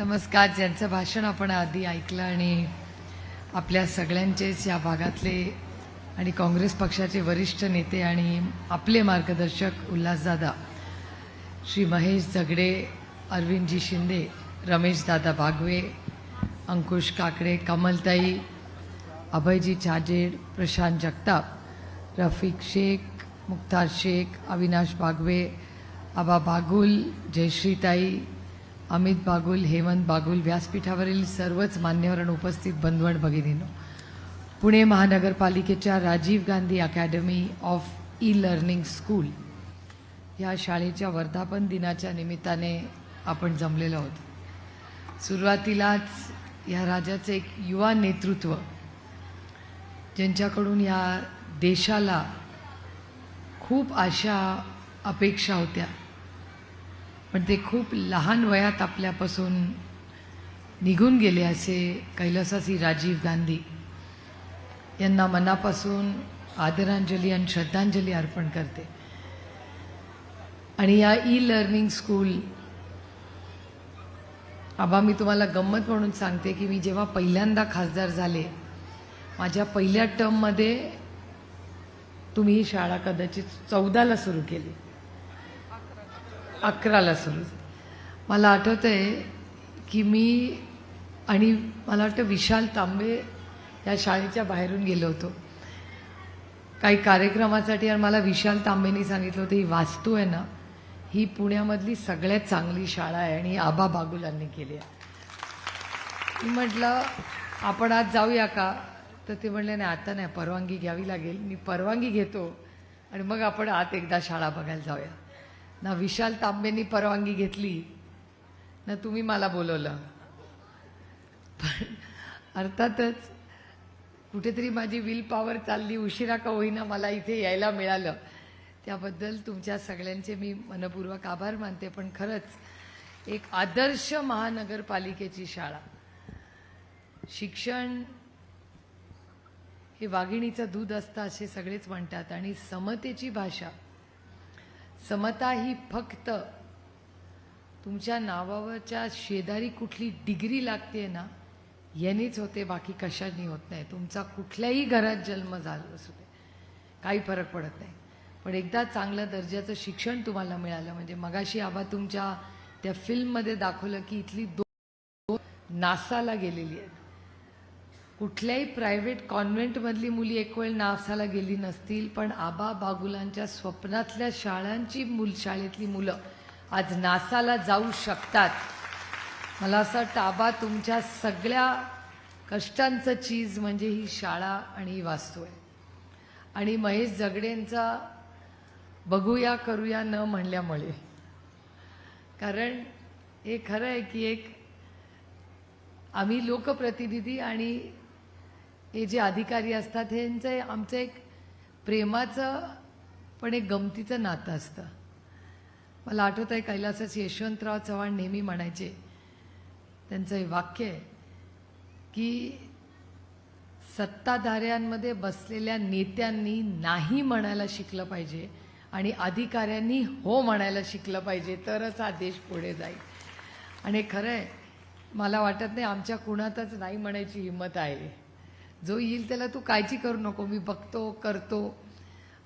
नमस्कार. ज्यांचं भाषण आपण आधी ऐकलं आणि आपल्या सगळ्यांचेच या भागातले आणि काँग्रेस पक्षाचे वरिष्ठ नेते आणि आपले मार्गदर्शक उल्हासदादा श्री महेश झगडे अरविंदजी शिंदे रमेशदादा बागवे अंकुश काकडे कमलताई अभयजी छाजेड प्रशांत जगताप रफिक शेख मुख्तार शेख अविनाश बागवे आबा बागुल जयश्रीताई अमित बागुल हेमंत बागुल व्यासपीठावरील सर्वच मान्यवर उपस्थित बंधवण भगिनीनो. पुणे महानगरपालिकेच्या Rajiv Gandhi academy of e learning school या शाळेच्या वर्धापन दिनाच्या निमित्ताने आपण जमलेलो आहोत. सुरुवातीलाच या राज्याचं एक युवा नेतृत्व ज्यांच्याकडून या देशाला खूप आशा अपेक्षा होत्या. पण ते खूप लहान वयात आपल्यापासून निघून गेले असे कैलासासी राजीव गांधी यांना मनापासून आदरांजली आणि श्रद्धांजली अर्पण करते. आणि या ई लर्निंग स्कूल आबा मी तुम्हाला गंमत म्हणून सांगते की मी जेव्हा पहिल्यांदा खासदार झाले माझ्या पहिल्या टर्ममध्ये तुम्ही ही शाळा कदाचित चौदाला सुरू केली. अकराला सुरू मला आठवत आहे की मी आणि मला वाटतं विशाल तांबे या शाळेच्या बाहेरून गेलो होतो. काही कार्यक्रमासाठी आणि मला विशाल तांबेनी सांगितलं होतं ही वास्तू आहे ना ही पुण्यामधली सगळ्यात चांगली शाळा आहे आणि आबा बागुलांनी केली आहे. मी म्हटलं आपण आज जाऊया का? तर ते म्हणले नाही आता नाही परवानगी घ्यावी लागेल. मी परवानगी घेतो आणि मग आपण आत एकदा शाळा बघायला जाऊया. ना विशाल तांबेनी परवानगी घेतली ना तुम्ही मला बोलवलं. पण अर्थातच कुठेतरी माझी विल पॉवर चालली उशिरा का होईना मला इथे यायला मिळालं. त्याबद्दल तुमच्या सगळ्यांचे मी मनपूर्वक आभार मानते पण खरंच एक आदर्श महानगरपालिकेची शाळा. शिक्षण हे वाघिणीचं दूध असतं असे सगळेच म्हणतात आणि समतेची भाषा समता ही फक्त. तुमच्या नावावरच्या शेजारी कुठली डिग्री लागते ना यांनीच होते बाकी कशाने होत नाही. तुमचा कुठल्याही घरात जन्म झाला असू दे. काही फरक पडत नाही. पण एकदा चांगल्या दर्जाचं शिक्षण तुम्हाला मिळालं म्हणजे मगाशी आबा तुमच्या त्या फिल्ममध्ये दाखवलं की इथली दोन नासाला गेलेली आहेत. कुठल्याही प्रायव्हेट कॉन्व्हेंटमधली मुली एक वेळ नासाला गेली नसतील पण आबा बागुलांच्या स्वप्नातल्या शाळांची मुल शाळेतली मुलं आज नासाला जाऊ शकतात. मला असं वाटतं आबा तुमच्या सगळ्या कष्टांचं चीज म्हणजे ही शाळा आणि ही वास्तू आहे. आणि महेश जगडेंचा बघूया करूया न म्हणल्यामुळे. कारण हे खरं आहे की एक आम्ही लोकप्रतिनिधी आणि हे जे अधिकारी असतात ह्यांचं आमचं एक प्रेमाचं पण एक गमतीचं नातं असतं. मला आठवत आहे कैलासच यशवंतराव चव्हाण नेहमी म्हणायचे त्यांचं हे वाक्य आहे की सत्ताधाऱ्यांमध्ये बसलेल्या नेत्यांनी नाही म्हणायला शिकलं पाहिजे आणि अधिकाऱ्यांनी हो म्हणायला शिकलं पाहिजे तरच हा देश पुढे जाईल. आणि खरं आहे मला वाटत नाही आमच्या कुणातच नाही म्हणायची हिंमत आहे. जो येईल त्याला तू काळजी करू नको मी बघतो करतो.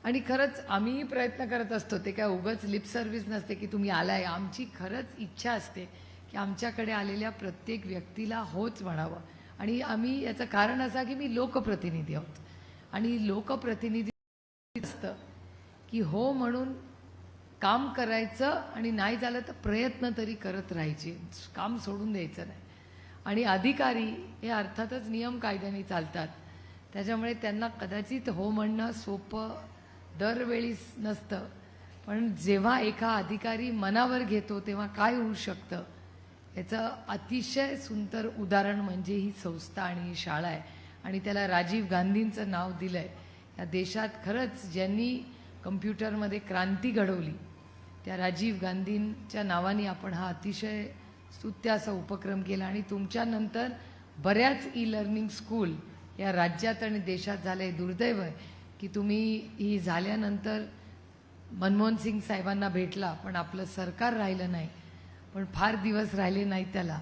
आणि खरंच आम्हीही प्रयत्न करत असतो ते काय उगंच लिप सर्व्हिस नसते की तुम्ही आलाय. आमची खरंच इच्छा असते की आमच्याकडे आलेल्या प्रत्येक व्यक्तीला होच म्हणावं. आणि आम्ही याचं कारण असं की मी लोकप्रतिनिधी आहोत. आणि लोकप्रतिनिधी असतं की हो म्हणून काम करायचं आणि नाही झालं तर प्रयत्न तरी करत राहायचे. काम सोडून द्यायचं नाही. आणि अधिकारी हे अर्थातच नियम कायद्याने चालतात. त्याच्यामुळे त्यांना कदाचित हो म्हणणं सोपं दरवेळीस नसतं. पण जेव्हा एका अधिकारी मनावर घेतो तेव्हा काय होऊ शकतं? याचं अतिशय सुंदर उदाहरण म्हणजे ही संस्था आणि ही शाळा आहे. आणि त्याला राजीव गांधींचं नाव दिलं आहे या देशात खरंच ज्यांनी कम्प्युटरमध्ये क्रांती घडवली त्या राजीव गांधींच्या नावाने आपण हा अतिशय स्तुत्य असा उपक्रम केला आणि तुमच्यानंतर बऱ्याच ई लर्निंग स्कूल या राज्यात आणि देशात झाले. दुर्दैव आहे की तुम्ही ही झाल्यानंतर मनमोहन सिंग साहेबांना भेटला पण आपलं सरकार राहिलं नाही. पण फार दिवस राहिले नाही त्याला.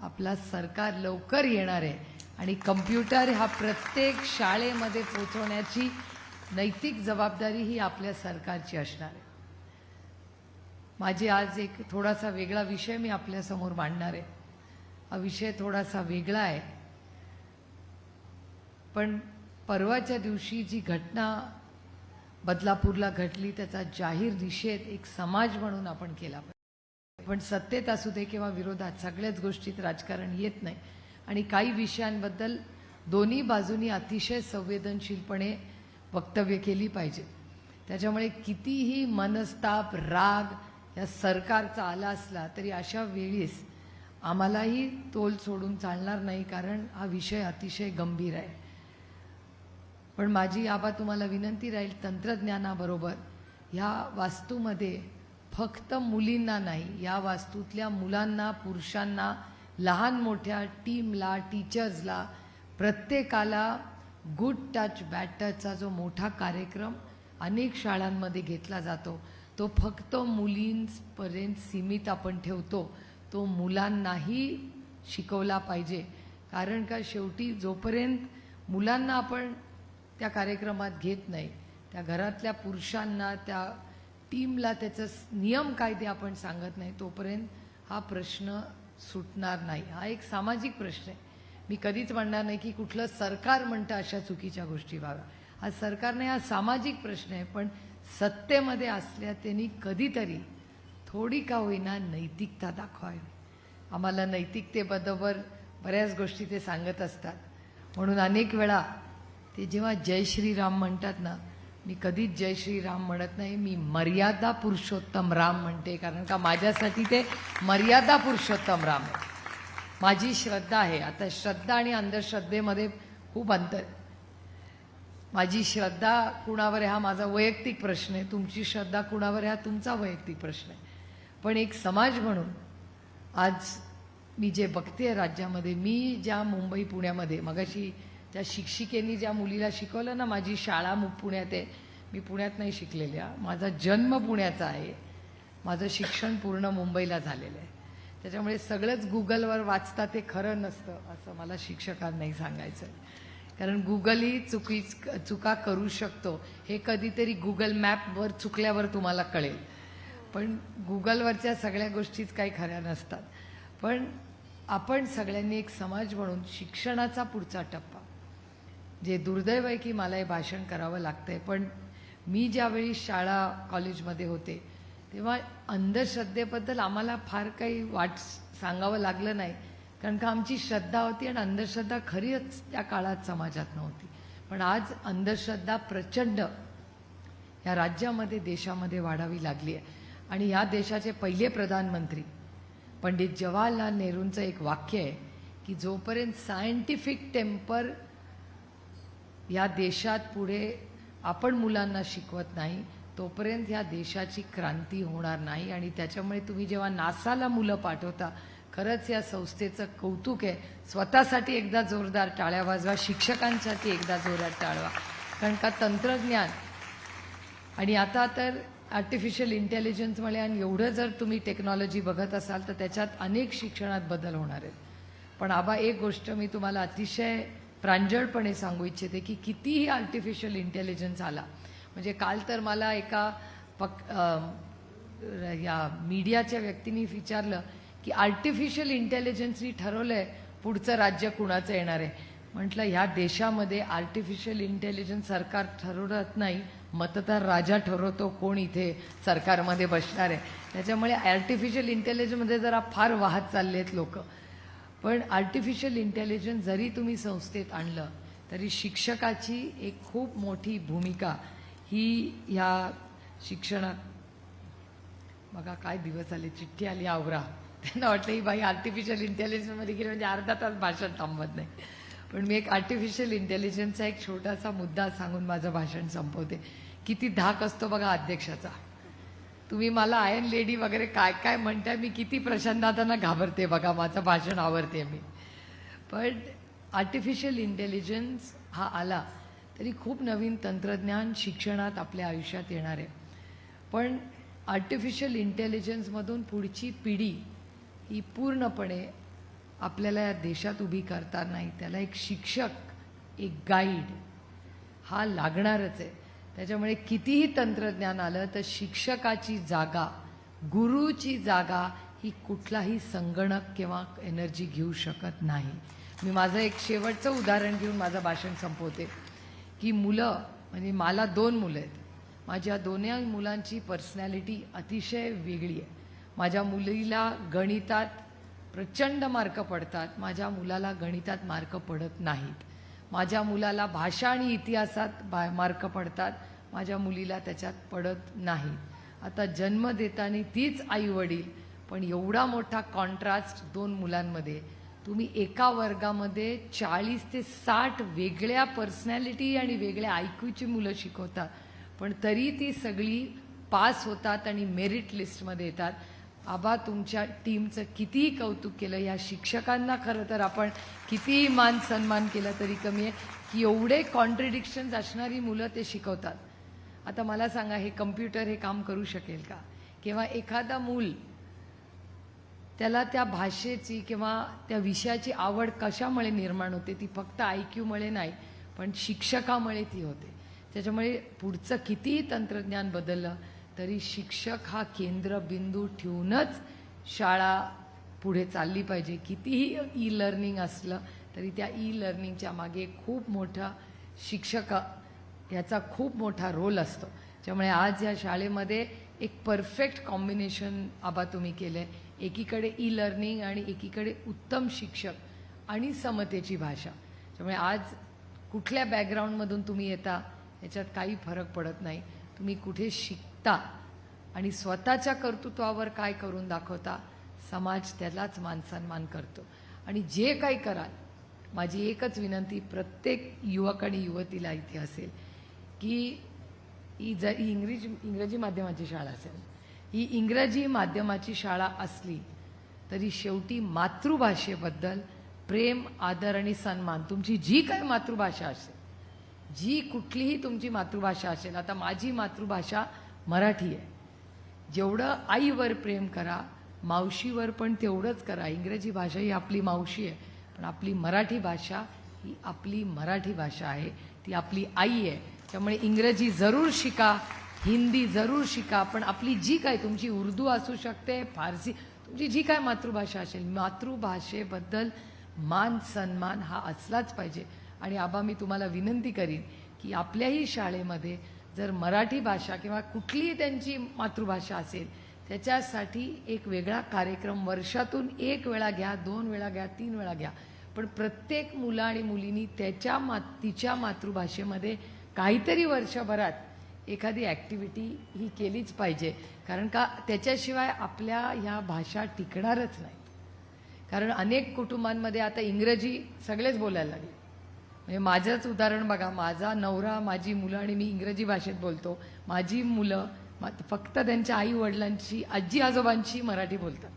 आपला सरकार लवकर येणार आहे आणि कम्प्युटर हा प्रत्येक शाळेमध्ये पोचवण्याची नैतिक जबाबदारी ही आपल्या सरकारची असणार आहे. माझी आज एक थोडासा वेगळा विषय मी आपल्यासमोर मांडणार आहे. हा विषय थोडासा वेगळा आहे. पण परवाच्या दिवशी जी घटना बदलापूरला घडली त्याचा जाहीर निषेध एक समाज म्हणून आपण केला पाहिजे. पण सत्तेत असू दे किंवा विरोधात सगळ्याच गोष्टीत राजकारण येत नाही. आणि काही विषयांबद्दल दोन्ही बाजूनी अतिशय संवेदनशीलपणे वक्तव्य केली पाहिजे. त्याच्यामुळे कितीही मनस्ताप राग या सरकारचा आला असला तरी अशा वेळीस आम्हालाही तोल सोडून चालणार नाही कारण हा विषय अतिशय गंभीर आहे. पण माझी आबा तुम्हाला विनंती राहील तंत्रज्ञानाबरोबर ह्या वास्तूमध्ये फक्त मुलींना नाही या वास्तूतल्या मुलांना पुरुषांना लहान मोठ्या टीमला टीचर्सला प्रत्येकाला गुड टच बॅड टचचा जो मोठा कार्यक्रम अनेक शाळांमध्ये घेतला जातो. तो फक्त मुलींपर्यंत सीमित आपण ठेवतो तो मुलांनाही शिकवला पाहिजे. कारण का शेवटी जोपर्यंत मुलांना आपण त्या कार्यक्रमात घेत नाही त्या घरातल्या पुरुषांना त्या टीमला त्याचं नियम नियम कायदे आपण सांगत नाही तोपर्यंत हा प्रश्न सुटणार नाही. हा एक सामाजिक प्रश्न आहे. मी कधीच म्हणणार नाही की कुठलं सरकार म्हणतं अशा चुकीच्या गोष्टी व्हाव्या. हा सरकारने हा सामाजिक प्रश्न आहे पण सत्तेमध्ये असल्या त्यांनी कधीतरी थोडी का होईना नैतिकता दाखवावी. आम्हाला नैतिकतेबरोबर बऱ्याच गोष्टी ते सांगत असतात. म्हणून अनेक वेळा ते जेव्हा जय श्रीराम म्हणतात ना मी कधीच जय श्रीराम म्हणत नाही मी मर्यादा पुरुषोत्तम राम म्हणते कारण का माझ्यासाठी ते मर्यादा पुरुषोत्तम राम आहे. माझी श्रद्धा आहे. आता श्रद्धा आणि अंधश्रद्धेमध्ये खूप अंतर माझी श्रद्धा कुणावर हा माझा वैयक्तिक प्रश्न आहे. तुमची श्रद्धा कुणावर हा तुमचा वैयक्तिक प्रश्न आहे. पण एक समाज म्हणून आज मी जे बघते राज्यामध्ये मी ज्या मुंबई पुण्यामध्ये मगाशी त्या शिक्षिकेनी ज्या मुलीला शिकवलं ना माझी शाळा मु- पुण्यात आहे. मी पुण्यात नाही शिकलेल्या. माझा जन्म पुण्याचा आहे. माझं शिक्षण पूर्ण मुंबईला झालेलं आहे. त्याच्यामुळे सगळंच गुगलवर वाचता ते खरं नसतं असं मला शिक्षकांनाही सांगायचं आहे कारण गुगलही चुकी चुका करू शकतो. हे कधीतरी गुगल मॅपवर चुकल्यावर तुम्हाला कळेल. पण गुगलवरच्या सगळ्या गोष्टीच काही खऱ्या नसतात. पण आपण सगळ्यांनी एक समाज म्हणून शिक्षणाचा पुढचा टप्पा. जे दुर्दैव आहे की मला हे भाषण करावं लागतं आहे पण मी ज्यावेळी शाळा कॉलेजमध्ये होते तेव्हा अंधश्रद्धेबद्दल आम्हाला फार काही वाट सांगावं लागलं नाही. कारण का आमची श्रद्धा होती आणि अंधश्रद्धा खरीच त्या काळात समाजात नव्हती. पण आज अंधश्रद्धा प्रचंड या राज्यामध्ये देशामध्ये वाढावी लागली आहे. आणि ह्या देशाचे पहिले प्रधानमंत्री पंडित जवाहरलाल नेहरूंचं एक वाक्य आहे की जोपर्यंत सायंटिफिक टेम्पर या देशात पुढे आपण मुलांना शिकवत नाही तोपर्यंत ह्या देशाची क्रांती होणार नाही. आणि त्याच्यामुळे तुम्ही जेव्हा नासाला मुलं पाठवता खरंच या संस्थेचं कौतुक आहे. स्वतःसाठी एकदा जोरदार टाळ्या वाजवा शिक्षकांसाठी एकदा जोरात टाळवा. कारण का तंत्रज्ञान आणि आता तर आर्टिफिशियल इंटेलिजन्समुळे आणि एवढं जर तुम्ही टेक्नॉलॉजी बघत असाल तर त्याच्यात अनेक शिक्षणात बदल होणार आहेत. पण आबा एक गोष्ट मी तुम्हाला अतिशय प्रांजळपणे सांगू इच्छिते की कितीही आर्टिफिशियल इंटेलिजन्स आला म्हणजे काल तर मला एका पक या मीडियाच्या व्यक्तींनी विचारलं की आर्टिफिशियल इंटेलिजन्सनी ठरवलंय पुढचं राज्य कुणाचं येणार आहे. म्हटलं ह्या देशामध्ये आर्टिफिशियल इंटेलिजन्स सरकार ठरवत नाही मतदार राजा ठरवतो कोण इथे सरकारमध्ये बसणार आहे. त्याच्यामुळे आर्टिफिशियल इंटेलिजन्समध्ये जरा फार वाहत चालले आहेत लोक. पण आर्टिफिशियल इंटेलिजन्स जरी तुम्ही संस्थेत आणलं तरी शिक्षकाची एक खूप मोठी भूमिका ही ह्या शिक्षणात. बघा काय दिवस आले चिठ्ठी आली आवरा. त्यांना वाटलं ही बाई आर्टिफिशियल इंटेलिजन्समध्ये गेली म्हणजे अर्धा तास भाषण थांबत नाही. पण मी एक आर्टिफिशियल इंटेलिजन्सचा एक छोटासा मुद्दा सांगून माझं भाषण संपवते. किती धाक असतो बघा अध्यक्षाचा. तुम्ही मला आयन लेडी वगैरे काय काय म्हणताय मी किती प्रशांतदादांना घाबरते बघा माझं भाषण आवडते मी. पण आर्टिफिशियल इंटेलिजन्स हा आला तरी खूप नवीन तंत्रज्ञान शिक्षणात आपल्या आयुष्यात येणार आहे. पण आर्टिफिशियल इंटेलिजन्समधून पुढची पिढी ही पूर्णपणे आपल्याला या देशात उभी करता नाही. त्याला एक शिक्षक एक गाईड हा लागणारच आहे. त्याच्यामुळे कितीही तंत्रज्ञान आलं तर शिक्षकाची जागा गुरुची जागा ही कुठलाही संगणक किंवा एनर्जी घेऊ शकत नाही. मी माझं एक शेवटचं उदाहरण घेऊन माझं भाषण संपवते. की मुलं म्हणजे मला दोन मुलं आहेत. माझ्या दोन्ही मुलांची पर्सनॅलिटी अतिशय वेगळी आहे. माझ्या मुलीला गणितात प्रचंड मार्क पडतात. माझ्या मुलाला गणितात मार्क पडत नाहीत. माझ्या मुलाला भाषा आणि इतिहासात बा मार्क पडतात. माझ्या मुलीला त्याच्यात पडत नाही. आता जन्म देताना तीच आई वडील पण एवढा मोठा कॉन्ट्रास्ट दोन मुलांमध्ये. तुम्ही एका वर्गामध्ये चाळीस ते साठ वेगळ्या पर्सनॅलिटी आणि वेगळ्या ऐकूची मुलं शिकवतात पण तरी ती सगळी पास होतात आणि मेरिट लिस्टमध्ये येतात. आबा तुमच्या टीमचं कितीही कौतुक केलं या शिक्षकांना खरं तर आपण कितीही मान सन्मान केला तरी कमी आहे की एवढे कॉन्ट्रडिक्शन्स असणारी मुलं ते शिकवतात. आता मला सांगा हे कम्प्युटर हे काम करू शकेल का? किंवा एखादा मूल त्याला त्या भाषेची किंवा त्या विषयाची आवड कशामुळे निर्माण होते ती फक्त आय क्यूमुळे नाही पण शिक्षकामुळे ती होते. त्याच्यामुळे पुढचं कितीही तंत्रज्ञान बदललं तरी शिक्षक हा केंद्रबिंदू ठेवूनच शाळा पुढे चालली पाहिजे. कितीही ई लर्निंग असलं तरी त्या ई लर्निंगच्या मागे खूप मोठा शिक्षक याचा खूप मोठा रोल असतो. त्यामुळे आज या शाळेमध्ये एक परफेक्ट कॉम्बिनेशन आबा तुम्ही केलं आहे एकीकडे ई लर्निंग आणि एकीकडे उत्तम शिक्षक आणि समतेची भाषा. त्यामुळे आज कुठल्या बॅकग्राऊंडमधून तुम्ही येता याच्यात काही फरक पडत नाही. तुम्ही कुठे शिक शिकता आणि स्वतःच्या कर्तृत्वावर काय करून दाखवता समाज त्यालाच मानसन्मान करतो. आणि जे काही कराल माझी एकच विनंती प्रत्येक युवक आणि युवतीला इथे असेल की ही जर ही इंग्रजी इंग्रजी माध्यमाची शाळा असेल ही इंग्रजी माध्यमाची शाळा असली तरी शेवटी मातृभाषेबद्दल प्रेम आदर आणि सन्मान तुमची जी काय मातृभाषा असेल जी कुठलीही तुमची मातृभाषा असेल आता माझी मातृभाषा मराठी आहे. जेवढं आईवर प्रेम करा मावशीवर पण तेवढंच करा. इंग्रजी भाषा ही आपली मावशी आहे पण आपली मराठी भाषा ही आपली मराठी भाषा आहे. ती आपली आई आहे. त्यामुळे इंग्रजी जरूर शिका हिंदी जरूर शिका पण आपली जी काय तुमची उर्दू असू शकते फारसी तुमची जी काय मातृभाषा असेल मातृभाषेबद्दल मान सन्मान हा असलाच पाहिजे. आणि आबा मी तुम्हाला विनंती करीन की आपल्याही शाळेमध्ये जर मराठी भाषा किंवा कुठलीही त्यांची मातृभाषा असेल त्याच्यासाठी एक वेगळा कार्यक्रम वर्षातून एक वेळा घ्या दोन वेळा घ्या तीन वेळा घ्या. पण प्रत्येक मुलं आणि मुलींनी त्याच्या मा तिच्या मातृभाषेमध्ये काहीतरी वर्षभरात एखादी ॲक्टिव्हिटी ही केलीच पाहिजे. कारण का त्याच्याशिवाय आपल्या ह्या भाषा टिकणारच नाही कारण अनेक कुटुंबांमध्ये आता इंग्रजी सगळेच बोलायला लागले. म्हणजे माझंच उदाहरण बघा. माझा नवरा माझी मुलं आणि मी इंग्रजी भाषेत बोलतो. माझी मुलं फक्त त्यांच्या आई वडिलांची आजी आजोबांची मराठी बोलतात.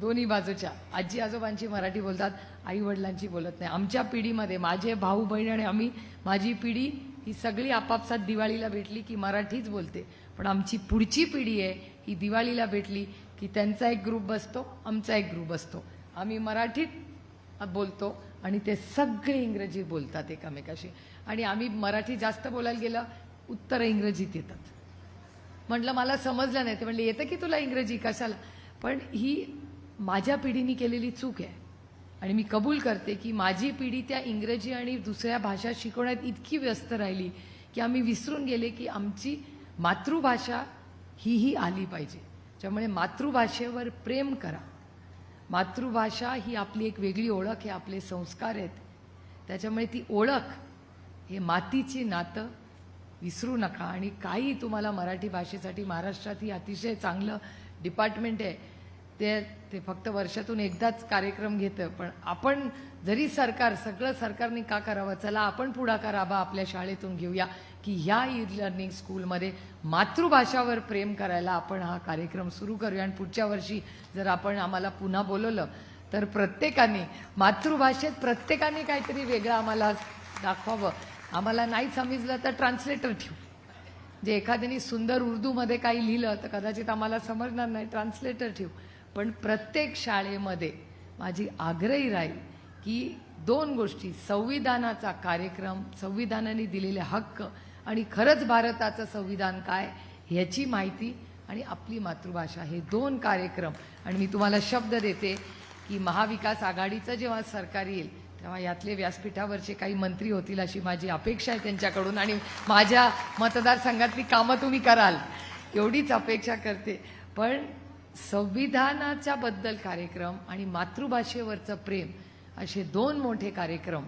दोन्ही बाजूच्या. आजी आजोबांची मराठी बोलतात आई वडिलांची बोलत नाही. आमच्या पिढीमध्ये माझे भाऊ बहीण आणि आम्ही माझी पिढी ही सगळी आपापसात दिवाळीला भेटली की मराठीच बोलते. पण आमची पुढची पिढी आहे ही दिवाळीला भेटली की त्यांचा एक ग्रुप बसतो आमचा एक ग्रुप बसतो. आम्ही मराठीत बोलतो. आणि ते सगळे इंग्रजी बोलतात एकामेकाशी. आणि आम्ही मराठी जास्त बोलायला गेलं उत्तर इंग्रजीत येतात. म्हटलं मला समजलं नाही. ते म्हणले येतं की तुला इंग्रजी? कशाला? पण ही माझ्या पिढीने केलेली चूक आहे. आणि मी कबूल करते की माझी पिढी त्या इंग्रजी आणि दुसऱ्या भाषा शिकवण्यात इतकी व्यस्त राहिली की आम्ही विसरून गेले की आमची मातृभाषा हीही आली पाहिजे. त्यामुळे मातृभाषेवर प्रेम करा. मातृभाषा ही आपली एक वेगळी ओळख आहे आपले संस्कार आहेत. त्याच्यामुळे ती ओळख हे मातीची नातं विसरू नका. आणि काही तुम्हाला मराठी भाषेसाठी महाराष्ट्रात ही अतिशय चांगलं डिपार्टमेंट आहे. ते ते फक्त वर्षातून एकदाच कार्यक्रम घेतं. पण आपण जरी सरकार सगळं सरकारने का करावं? चला आपण पुढाकार आबा आपल्या शाळेतून घेऊया की ह्या ई लर्निंग स्कूलमध्ये मातृभाषावर प्रेम करायला आपण हा कार्यक्रम सुरू करूया. आणि पुढच्या वर्षी जर आपण आम्हाला पुन्हा बोलवलं तर प्रत्येकाने मातृभाषेत प्रत्येकाने काहीतरी वेगळं आम्हाला दाखवावं. आम्हाला नाही समजलं तर ट्रान्सलेटर ठेवू. जे एखाद्याने सुंदर उर्दूमध्ये काही लिहिलं तर कदाचित आम्हाला समजणार नाही. ट्रान्सलेटर ठेवू. पण प्रत्येक शाळेमध्ये माझी आग्रही राहील की दोन गोष्टी संविधानाचा कार्यक्रम संविधानाने दिलेले हक्क आणि खरंच भारताचं संविधान काय ह्याची माहिती आणि आपली मातृभाषा हे दोन कार्यक्रम. आणि मी तुम्हाला शब्द देते की महाविकास आघाडीचं जेव्हा सरकार येईल तेव्हा यातले व्यासपीठावरचे काही मंत्री होतील अशी माझी अपेक्षा आहे त्यांच्याकडून आणि माझ्या मतदारसंघातली कामं तुम्ही कराल एवढीच अपेक्षा करते. पण संविधानाच्या बद्दल कार्यक्रम आणि मातृभाषेवरचं प्रेम असे दोन मोठे कार्यक्रम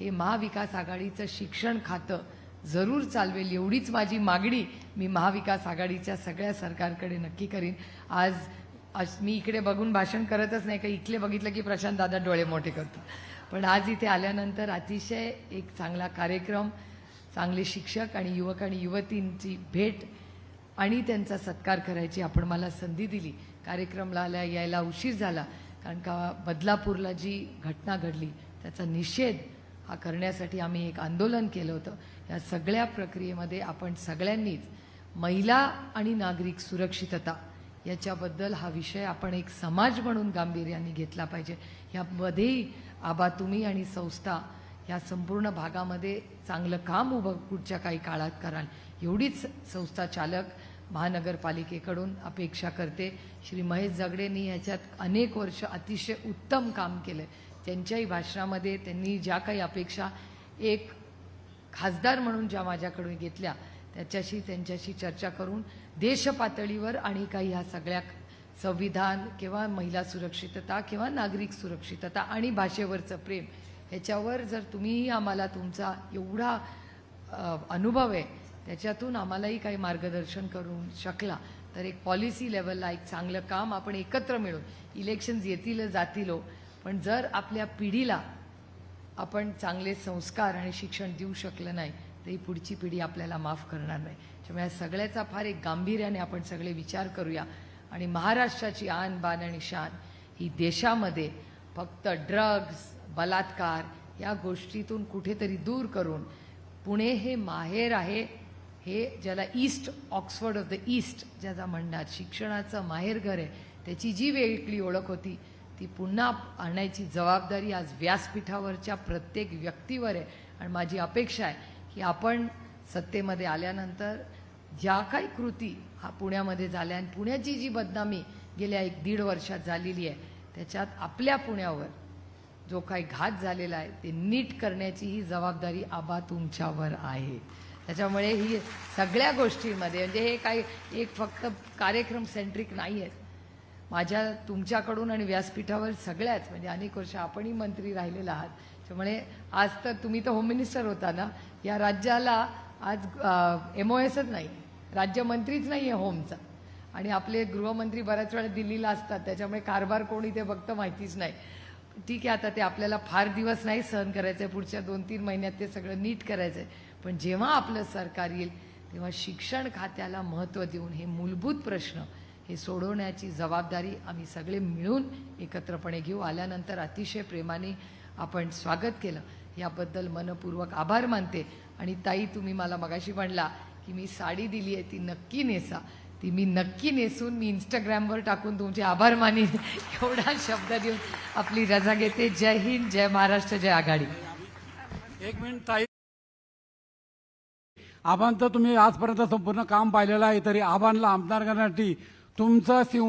हे महाविकास आघाडीचं शिक्षण खातं जरूर चालवेल एवढीच माझी मागणी. मी महाविकास आघाडीच्या सगळ्या सरकारकडे नक्की करीन. आज आज मी इकडे बघून भाषण करतच नाही का इथले बघितलं की प्रशांत दादा डोळे मोठे करतो पण आज इथे आल्यानंतर अतिशय एक चांगला कार्यक्रम चांगले शिक्षक आणि युवक आणि युवतींची भेट आणि त्यांचा सत्कार करायची आपण मला संधी दिली. कार्यक्रमला आल्या यायला उशीर झाला. कारण का बदलापूरला जी घटना घडली त्याचा निषेध हा करण्यासाठी आम्ही एक आंदोलन केलं होतं. या सगळ्या प्रक्रियेमध्ये आपण सगळ्यांनीच महिला आणि नागरिक सुरक्षितता याच्याबद्दल हा विषय आपण एक समाज म्हणून गांभीर्याने घेतला पाहिजे. यामध्येही आबा तुम्ही आणि संस्था या संपूर्ण भागामध्ये चांगलं काम उभं पुढच्या काही काळात कराल. एवढीच संस्था चालक महानगरपालिकेकडून अपेक्षा करते. श्री महेश जगडेंनी ह्याच्यात अनेक वर्ष अतिशय उत्तम काम केलं त्यांच्याही भाषणामध्ये त्यांनी ज्या काही अपेक्षा एक खासदार म्हणून ज्या माझ्याकडून घेतल्या त्याच्याशी त्यांच्याशी चर्चा करून देश पातळीवर आणि काही ह्या सगळ्या संविधान किंवा महिला सुरक्षितता किंवा नागरिक सुरक्षितता आणि भाषेवरचं प्रेम ह्याच्यावर जर तुम्ही आम्हाला तुमचा एवढा अनुभव आहे त्याच्यातून आम्हालाही काही मार्गदर्शन करू शकला. तर एक पॉलिसी लेवलला एक चांगलं काम आपण एकत्र मिळून इलेक्शन्स येतील जातील. पण जर आपल्या पिढीला आपण चांगले संस्कार आणि शिक्षण देऊ शकलं नाही तर ही पुढची पिढी आपल्याला माफ करणार नाही. त्यामुळे या सगळ्याचा फार एक गांभीर्याने आपण सगळे विचार करूया. आणि महाराष्ट्राची आन बान आणि शान ही देशामध्ये फक्त ड्रग्ज बलात्कार या गोष्टीतून कुठेतरी दूर करून पुणे हे माहेर आहे हे ज्याला east Oxford of the east ज्याचा म्हणणार शिक्षणाचं माहेरघर आहे त्याची जी वेगळी ओळख होती ती पुन्हा आणण्याची जबाबदारी आज व्यासपीठावरच्या प्रत्येक व्यक्तीवर आहे. आणि माझी अपेक्षा आहे की आपण सत्तेमध्ये आल्यानंतर ज्या काही कृती हा पुण्यामध्ये झाल्या आणि पुण्याची जी बदनामी गेल्या एक दीड वर्षात झालेली आहे त्याच्यात आपल्या पुण्यावर जो काही घात झालेला आहे ते नीट करण्याची ही जबाबदारी आबा तुमच्यावर आहे. त्याच्यामुळे ही सगळ्या गोष्टींमध्ये म्हणजे हे काही एक फक्त कार्यक्रम सेंट्रिक नाही आहेत माझ्या तुमच्याकडून आणि व्यासपीठावर सगळ्याच म्हणजे अनेक वर्ष आपणही मंत्री राहिलेला आहात. त्यामुळे आज तर तुम्ही तर होम मिनिस्टर होता ना? या राज्याला आज एम ओ एसच नाही. राज्यमंत्रीच नाही आहे होमचा आणि आपले गृहमंत्री बऱ्याच वेळा दिल्लीला असतात. त्याच्यामुळे कारभार कोणी ते फक्त माहितीच नाही. ठीक आहे आता ते आपल्याला फार दिवस नाही सहन करायचं आहे पुढच्या दोन तीन महिन्यात ते सगळं नीट करायचं आहे पण जेव्हा आपलं सरकार येईल तेव्हा शिक्षण खात्याला महत्त्व देऊन हे मूलभूत प्रश्न हे सोडवण्याची जबाबदारी आम्ही सगळे मिळून एकत्रपणे घेऊ. आल्यानंतर अतिशय प्रेमाने आपण स्वागत केलं. याबद्दल मनपूर्वक आभार मानते. आणि ताई तुम्ही मला मगाशी म्हणला की मी साडी दिली आहे ती नक्की नेसा. ती मी नक्की नेसून मी इंस्टाग्रामवर टाकून तुमचे आभार मानीन एवढा शब्द देऊन आपली रजा घेते. जय हिंद जय महाराष्ट्र जय आघाडी. एक मिनिट ताई. आबांचं तुम्ही आजपर्यंत संपूर्ण काम पाहिलेलं आहे तरी आबांना आमदार करण्यासाठी तुमचं शिव